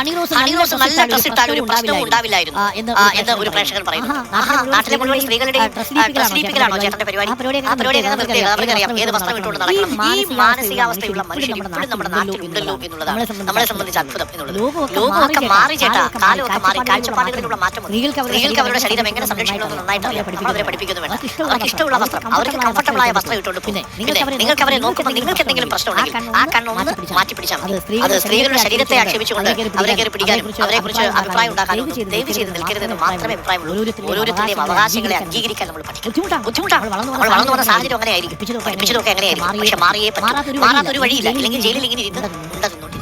Honey Rose Honey Rose നല്ല dress ഇട്ടാൽ ഒരു പ്രശ്നവും ഉണ്ടാവില്ലായിരുന്നു. എന്ന് ഒരു പ്രേക്ഷകൻ പറയുന്നു. നാട്ടിലെ മുഴുവൻ സ്ത്രീകളുടെ ഡ്രസ് ലീപ്പിക്കലാണോ ചേട്ടന്റെ പരിപാടി. ആ പരിപാടി അങ്ങനെ പ്രത്യേകത അവർക്കറിയാം ഏത് വസ്ത്രം ഇട്ടുകൊണ്ട് നടക്കണം? ഈ മാനസികാവസ്ഥയുള്ള മനുഷ്യൻ ഇപ്പോഴും നമ്മുടെ നാട്ടിൽ ഉണ്ടല്ലോ എന്നുള്ളതാണ്. നമ്മളെ സംബന്ധിച്ച് അത്ഭുതം. എന്നുള്ളത്. ലോകമൊക്കെ മാറി ചേട്ടാ. കാലമൊക്കെ മാറി കാഴ്ചപ്പാടുകളിലുള്ള മാറ്റം. സ്ത്രീകൾക്ക് അവരുടെ ശരീരം എങ്ങനെ സംരക്ഷിക്കണമെന്ന് നന്നായിട്ട് നമ്മൾ അവരെ പഠിപ്പിക്കുന്നു വേണം അവർക്ക് ഇഷ്ടമുള്ള വസ്ത്രം അവർക്ക് കംഫർട്ടബിൾ ആയ വസ്ത്രം. ഇട്ടുകൊണ്ട് പിന്നെ നിങ്ങൾക്ക് അവരെ നോക്കുമ്പോൾ നിങ്ങൾക്ക് എന്തെങ്കിലും പ്രശ്നമുണ്ടെങ്കിൽ ആ കണ്ണൊന്ന് മാറ്റി പിടിച്ചാൽ അത് സ്ത്രീകളുടെ ശരീരത്തെ ആക്ഷേപിച്ചുകൊണ്ട് അവരെ കയറി പിടിക്കാനും അവരെ കുറിച്ച് അഭിപ്രായം ഉണ്ടാക്കാനും ഒന്നും ദയവ് ചെയ്ത് നിൽക്കരുതെന്ന് മാത്രമേ അഭിപ്രായമുള്ളൂ. ഓരോരുത്തരുടെയും അവകാശങ്ങളെ അംഗീകരിക്കാൻ നമ്മൾ പഠിക്കണം. ബുദ്ധിമുട്ടാണ്. നമ്മൾ വളർന്നു വന്ന സാഹചര്യം അങ്ങനെ ആയിരിക്കും പഠിപ്പിച്ചതൊക്കെ അങ്ങനെയായിരിക്കും. പക്ഷെ മാറിയേ പറ്റും. മാറാത്തൊരു വഴിയില്ല. ഇല്ലെങ്കിൽ ജയിലിൽ ഇങ്ങനെ ഇരുന്ന് ഉണ്ടെന്നുണ്ടെങ്കിൽ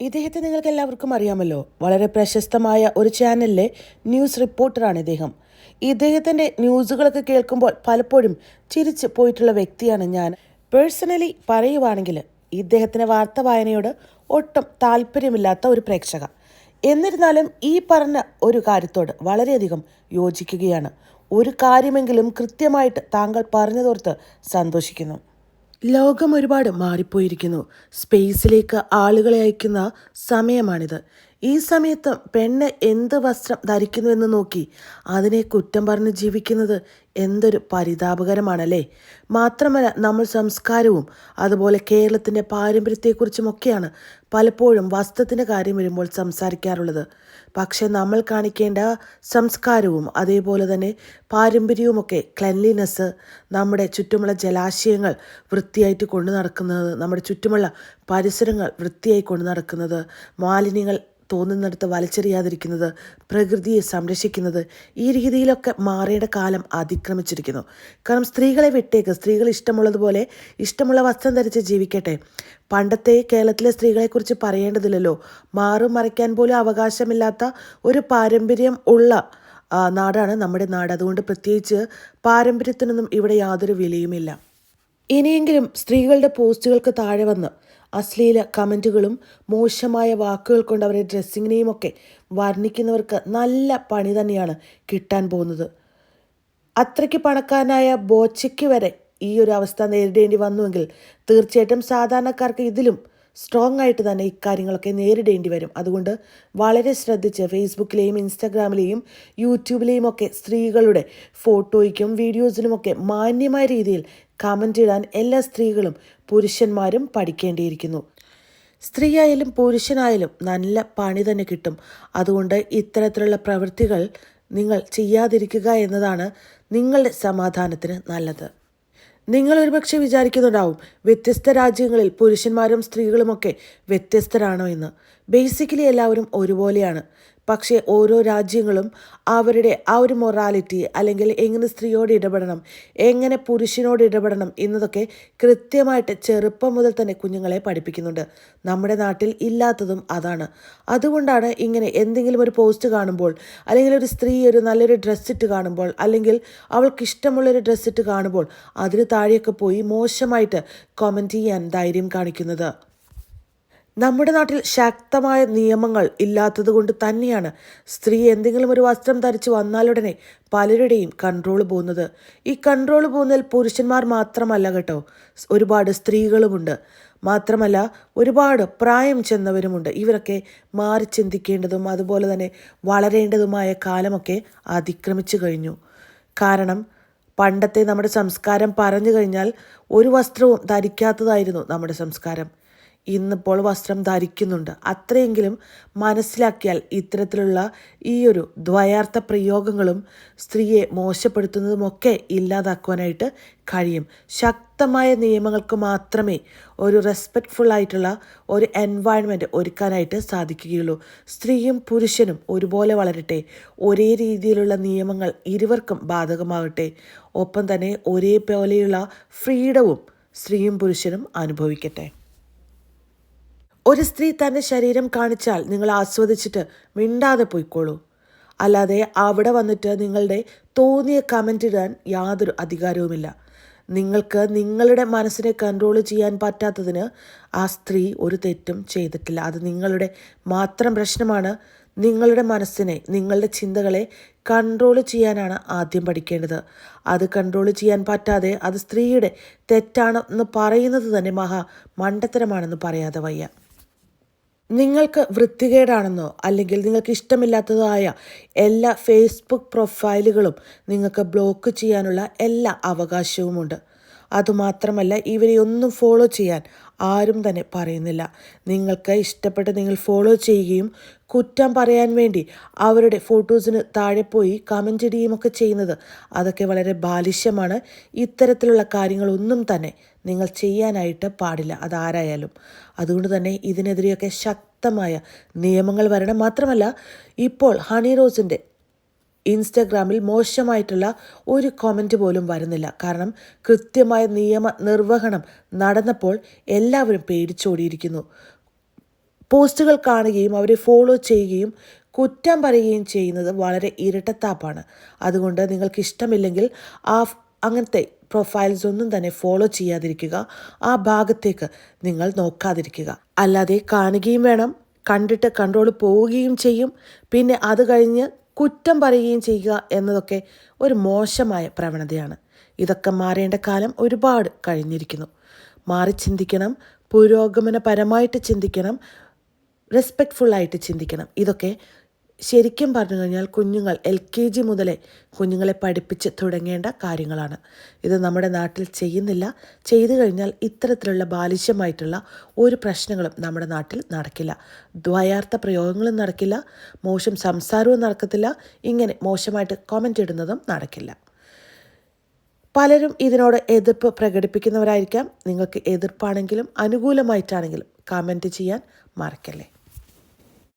ഇദ്ദേഹത്തെ നിങ്ങൾക്ക് എല്ലാവർക്കും അറിയാമല്ലോ. വളരെ പ്രശസ്തമായ ഒരു ചാനലിലെ ന്യൂസ് റിപ്പോർട്ടറാണ് ഇദ്ദേഹം. ഇദ്ദേഹത്തിന്റെ ന്യൂസുകളൊക്കെ കേൾക്കുമ്പോൾ പലപ്പോഴും ചിരിച്ച് പോയിട്ടുള്ള വ്യക്തിയാണ് ഞാൻ. പേഴ്സണലി പറയുവാണെങ്കിൽ ഇദ്ദേഹത്തിന് വാർത്ത വായനയോട് ഒട്ടും താല്പര്യമില്ലാത്ത ഒരു പ്രേക്ഷക. എന്നിരുന്നാലും ഈ പറഞ്ഞ ഒരു കാര്യത്തോട് വളരെയധികം യോജിക്കുകയാണ്. ഒരു കാര്യമെങ്കിലും കൃത്യമായിട്ട് താങ്കൾ പറഞ്ഞതോർത്ത് സന്തോഷിക്കുന്നു. ലോകം ഒരുപാട് മാറിപ്പോയിരിക്കുന്നു. സ്പേസിലേക്ക് ആളുകളെ അയക്കുന്ന സമയമാണിത്. ഈ സമയത്ത് പെണ്ണ് എന്ത് വസ്ത്രം ധരിക്കുന്നുവെന്ന് നോക്കി അതിനെ കുറ്റം പറഞ്ഞ് ജീവിക്കുന്നത് എന്തൊരു പരിതാപകരമാണല്ലേ? മാത്രമല്ല നമ്മൾ സംസ്കാരവും അതുപോലെ കേരളത്തിന്റെ പാരമ്പര്യത്തെക്കുറിച്ചുമൊക്കെയാണ് പലപ്പോഴും വസ്ത്രത്തിന്റെ കാര്യം വരുമ്പോൾ സംസാരിക്കാറുള്ളത്. പക്ഷേ നമ്മൾ കാണിക്കേണ്ട സംസ്കാരവും അതേപോലെ തന്നെ പാരമ്പര്യവുമൊക്കെ ക്ലെൻലിനെസ് നമ്മുടെ ചുറ്റുമുള്ള ജലാശയങ്ങൾ വൃത്തിയായിട്ട് കൊണ്ടു നടക്കുന്നത് നമ്മുടെ ചുറ്റുമുള്ള പരിസരങ്ങൾ വൃത്തിയായി കൊണ്ടു നടക്കുന്നത് മാലിന്യങ്ങൾ തോന്നുന്നിടത്ത് വലിച്ചെറിയാതിരിക്കുന്നത് പ്രകൃതിയെ സംരക്ഷിക്കുന്നത് ഈ രീതിയിലൊക്കെ മാറേണ്ട കാലം അതിക്രമിച്ചിരിക്കുന്നു. കാരണം സ്ത്രീകളെ വിട്ടേക്ക് സ്ത്രീകൾ ഇഷ്ടമുള്ളതുപോലെ ഇഷ്ടമുള്ള വസ്ത്രം ധരിച്ച് ജീവിക്കട്ടെ. പണ്ടത്തെ കേരളത്തിലെ സ്ത്രീകളെക്കുറിച്ച് പറയേണ്ടതില്ലല്ലോ. മാറും മറയ്ക്കാൻ പോലും അവകാശമില്ലാത്ത ഒരു പാരമ്പര്യം ഉള്ള നാടാണ് നമ്മുടെ നാട്. അതുകൊണ്ട് പ്രത്യേകിച്ച് പാരമ്പര്യത്തിനൊന്നും ഇവിടെ യാതൊരു വിലയുമില്ല. ഇനിയെങ്കിലും സ്ത്രീകളുടെ പോസ്റ്റുകൾക്ക് താഴെ വന്ന് അശ്ലീല കമന്റുകളും മോശമായ വാക്കുകൾ കൊണ്ട് അവരുടെ ഡ്രസ്സിങ്ങിനെയും ഒക്കെ വർണിക്കുന്നവർക്ക് നല്ല പണി തന്നെയാണ് കിട്ടാൻ പോകുന്നത്. അത്രയ്ക്ക് പണക്കാരനായ ബോച്ചയ്ക്ക് വരെ ഈ ഒരു അവസ്ഥ നേരിടേണ്ടി വന്നുവെങ്കിൽ തീർച്ചയായിട്ടും സാധാരണക്കാർക്ക് ഇതിലും സ്ട്രോങ് ആയിട്ട് തന്നെ ഇക്കാര്യങ്ങളൊക്കെ നേരിടേണ്ടി വരും. അതുകൊണ്ട് വളരെ ശ്രദ്ധിച്ച് ഫേസ്ബുക്കിലെയും ഇൻസ്റ്റാഗ്രാമിലെയും യൂട്യൂബിലെയും ഒക്കെ സ്ത്രീകളുടെ ഫോട്ടോയ്ക്കും വീഡിയോസിനുമൊക്കെ മാന്യമായ രീതിയിൽ കമന്റ് ഇടാൻ എല്ലാ സ്ത്രീകളും പുരുഷന്മാരും പഠിക്കേണ്ടിയിരിക്കുന്നു. സ്ത്രീയായാലും പുരുഷനായാലും നല്ല പണി തന്നെ കിട്ടും. അതുകൊണ്ട് ഇത്തരത്തിലുള്ള പ്രവൃത്തികൾ നിങ്ങൾ ചെയ്യാതിരിക്കുക എന്നതാണ് നിങ്ങളുടെ സമാധാനത്തിന് നല്ലത്. നിങ്ങൾ ഒരുപക്ഷെ വിചാരിക്കുന്നുണ്ടാവും വ്യത്യസ്ത രാജ്യങ്ങളിൽ പുരുഷന്മാരും സ്ത്രീകളുമൊക്കെ വ്യത്യസ്തരാണോ എന്ന്. ബേസിക്കലി എല്ലാവരും ഒരുപോലെയാണ്. പക്ഷേ ഓരോ രാജ്യങ്ങളും അവരുടെ ആ ഒരു മൊറാലിറ്റി അല്ലെങ്കിൽ എങ്ങനെ സ്ത്രീയോട് ഇടപെടണം എങ്ങനെ പുരുഷനോട് ഇടപെടണം എന്നതൊക്കെ കൃത്യമായിട്ട് ചെറുപ്പം മുതൽ തന്നെ കുഞ്ഞുങ്ങളെ പഠിപ്പിക്കുന്നുണ്ട്. നമ്മുടെ നാട്ടിൽ ഇല്ലാത്തതും അതാണ്. അതുകൊണ്ടാണ് ഇങ്ങനെ എന്തെങ്കിലും ഒരു പോസ്റ്റ് കാണുമ്പോൾ അല്ലെങ്കിൽ ഒരു സ്ത്രീ ഒരു നല്ലൊരു ഡ്രസ്സ് ഇട്ട് കാണുമ്പോൾ അല്ലെങ്കിൽ അവൾക്ക് ഇഷ്ടമുള്ളൊരു ഡ്രസ്സ് ഇട്ട് കാണുമ്പോൾ അതിന് താഴെയൊക്കെ പോയി മോശമായിട്ട് കമന്റ് ചെയ്യാൻ ധൈര്യം കാണിക്കുന്നത്. നമ്മുടെ നാട്ടിൽ ശക്തമായ നിയമങ്ങൾ ഇല്ലാത്തത് കൊണ്ട് തന്നെയാണ് സ്ത്രീ എന്തെങ്കിലും ഒരു വസ്ത്രം ധരിച്ച് വന്നാലുടനെ പലരുടെയും കൺട്രോൾ പോകുന്നത്. ഈ കൺട്രോൾ പോകുന്നതിൽ പുരുഷന്മാർ മാത്രമല്ല കേട്ടോ ഒരുപാട് സ്ത്രീകളുമുണ്ട്. മാത്രമല്ല ഒരുപാട് പ്രായം ചെന്നവരുമുണ്ട്. ഇവരൊക്കെ മാറി ചിന്തിക്കേണ്ടതും അതുപോലെ തന്നെ വളരേണ്ടതുമായ കാലമൊക്കെ അതിക്രമിച്ചു കഴിഞ്ഞു. കാരണം പണ്ടത്തെ നമ്മുടെ സംസ്കാരം പറഞ്ഞു കഴിഞ്ഞാൽ ഒരു വസ്ത്രവും ധരിക്കാത്തതായിരുന്നു നമ്മുടെ സംസ്കാരം. ഇന്നിപ്പോൾ വസ്ത്രം ധരിക്കുന്നുണ്ട്. അത്രയെങ്കിലും മനസ്സിലാക്കിയാൽ ഇത്തരത്തിലുള്ള ഈയൊരു ദ്വയാർത്ഥ പ്രയോഗങ്ങളും സ്ത്രീയെ മോശപ്പെടുത്തുന്നതുമൊക്കെ ഇല്ലാതാക്കുവാനായിട്ട് കഴിയും. ശക്തമായ നിയമങ്ങൾക്ക് മാത്രമേ ഒരു റെസ്പെക്റ്റ്ഫുൾ ആയിട്ടുള്ള ഒരു എൻവയൺമെന്റ് ഒരുക്കാനായിട്ട് സാധിക്കുകയുള്ളൂ. സ്ത്രീയും പുരുഷനും ഒരുപോലെ വളരട്ടെ. ഒരേ രീതിയിലുള്ള നിയമങ്ങൾ ഇരുവർക്കും ബാധകമാകട്ടെ. ഒപ്പം തന്നെ ഒരേപോലെയുള്ള ഫ്രീഡവും സ്ത്രീയും പുരുഷനും അനുഭവിക്കട്ടെ. ഒരു സ്ത്രീ തന്റെ ശരീരം കാണിച്ചാൽ നിങ്ങൾ ആസ്വദിച്ചിട്ട് മിണ്ടാതെ പോയിക്കോളൂ. അല്ലാതെ അവിടെ വന്നിട്ട് നിങ്ങളുടെ തോന്നിയ കമന്റ് ഇടാൻ യാതൊരു അധികാരവുമില്ല. നിങ്ങൾക്ക് നിങ്ങളുടെ മനസ്സിനെ കൺട്രോൾ ചെയ്യാൻ പറ്റാത്തതിന് ആ സ്ത്രീ ഒരു തെറ്റും ചെയ്തിട്ടില്ല. അത് നിങ്ങളുടെ മാത്രം പ്രശ്നമാണ്. നിങ്ങളുടെ മനസ്സിനെ നിങ്ങളുടെ ചിന്തകളെ കൺട്രോൾ ചെയ്യാനാണ് ആദ്യം പഠിക്കേണ്ടത്. അത് കൺട്രോൾ ചെയ്യാൻ പറ്റാതെ അത് സ്ത്രീയുടെ തെറ്റാണെന്ന് പറയുന്നത് തന്നെ മഹാ മണ്ടത്തരമാണെന്ന് പറയാതെ വയ്യ. നിങ്ങൾക്ക് വൃത്തികേടാണെന്നോ അല്ലെങ്കിൽ നിങ്ങൾക്ക് ഇഷ്ടമില്ലാത്തതായ എല്ലാ ഫേസ്ബുക്ക് പ്രൊഫൈലുകളും നിങ്ങൾക്ക് ബ്ലോക്ക് ചെയ്യാനുള്ള എല്ലാ അവകാശവുമുണ്ട്. അതുമാത്രമല്ല ഇവരെ ഒന്നും ഫോളോ ചെയ്യാൻ ആരും തന്നെ പറയുന്നില്ല. നിങ്ങൾക്ക് ഇഷ്ടപ്പെട്ട് നിങ്ങൾ ഫോളോ ചെയ്യുകയും കുറ്റം പറയാൻ വേണ്ടി അവരുടെ ഫോട്ടോസിന് താഴെ പോയി കമന്റ് ഇടുകയും ഒക്കെ ചെയ്യുന്നത് അതൊക്കെ വളരെ ബാലിശ്യമാണ് ഇത്തരത്തിലുള്ള കാര്യങ്ങളൊന്നും തന്നെ നിങ്ങൾ ചെയ്യാനായിട്ട് പാടില്ല. അതാരായാലും. അതുകൊണ്ട് തന്നെ ഇതിനെതിരെയൊക്കെ ശക്തമായ നിയമങ്ങൾ വരണം. മാത്രമല്ല ഇപ്പോൾ ഹണി റോസിന്റെ ഇൻസ്റ്റഗ്രാമിൽ മോശമായിട്ടുള്ള ഒരു കമന്റ് പോലും വരുന്നില്ല. കാരണം കൃത്യമായ നിയമ നിർവഹണം നടന്നപ്പോൾ എല്ലാവരും പേടിച്ചോടിയിരിക്കുന്നു. പോസ്റ്റുകൾ കാണുകയും അവരെ ഫോളോ ചെയ്യുകയും കുറ്റം പറയുകയും ചെയ്യുന്നത് വളരെ ഇരട്ടത്താപ്പാണ്. അതുകൊണ്ട് നിങ്ങൾക്ക് ഇഷ്ടമില്ലെങ്കിൽ ആ അങ്ങനത്തെ പ്രൊഫൈൽസ് ഒന്നും തന്നെ ഫോളോ ചെയ്യാതിരിക്കുക. ആ ഭാഗത്തേക്ക് നിങ്ങൾ നോക്കാതിരിക്കുക. അല്ലാതെ കാണുകയും വേണം കണ്ടിട്ട് കൺട്രോൾ പോവുകയും ചെയ്യും. പിന്നെ അത് കഴിഞ്ഞ് കുറ്റം പറയുകയും ചെയ്യുക എന്നതൊക്കെ ഒരു മോശമായ പ്രവണതയാണ്. ഇതൊക്കെ മാറേണ്ട കാലം ഒരുപാട് കഴിഞ്ഞിരിക്കുന്നു. മാറി ചിന്തിക്കണം പുരോഗമനപരമായിട്ട് ചിന്തിക്കണം റെസ്പെക്റ്റ്ഫുള്ളായിട്ട് ചിന്തിക്കണം. ഇതൊക്കെ ശരിക്കും പറഞ്ഞു കഴിഞ്ഞാൽ കുഞ്ഞുങ്ങൾ എൽ കെ ജി മുതലേ കുഞ്ഞുങ്ങളെ പഠിപ്പിച്ച് തുടങ്ങേണ്ട കാര്യങ്ങളാണ്. ഇത് നമ്മുടെ നാട്ടിൽ ചെയ്യുന്നില്ല. ചെയ്തു കഴിഞ്ഞാൽ ഇത്തരത്തിലുള്ള ബാലിശ്യമായിട്ടുള്ള ഒരു പ്രശ്നങ്ങളും നമ്മുടെ നാട്ടിൽ നടക്കില്ല. ദ്വയാർത്ഥ പ്രയോഗങ്ങളും നടക്കില്ല. മോശം സംസാരവും നടക്കത്തില്ല. ഇങ്ങനെ മോശമായിട്ട് കോമന്റ് ഇടുന്നതും നടക്കില്ല. പലരും ഇതിനോട് എതിർപ്പ് പ്രകടിപ്പിക്കുന്നവരായിരിക്കാം. നിങ്ങൾക്ക് എതിർപ്പാണെങ്കിലും അനുകൂലമായിട്ടാണെങ്കിലും കമന്റ് ചെയ്യാൻ മറക്കല്ലേ?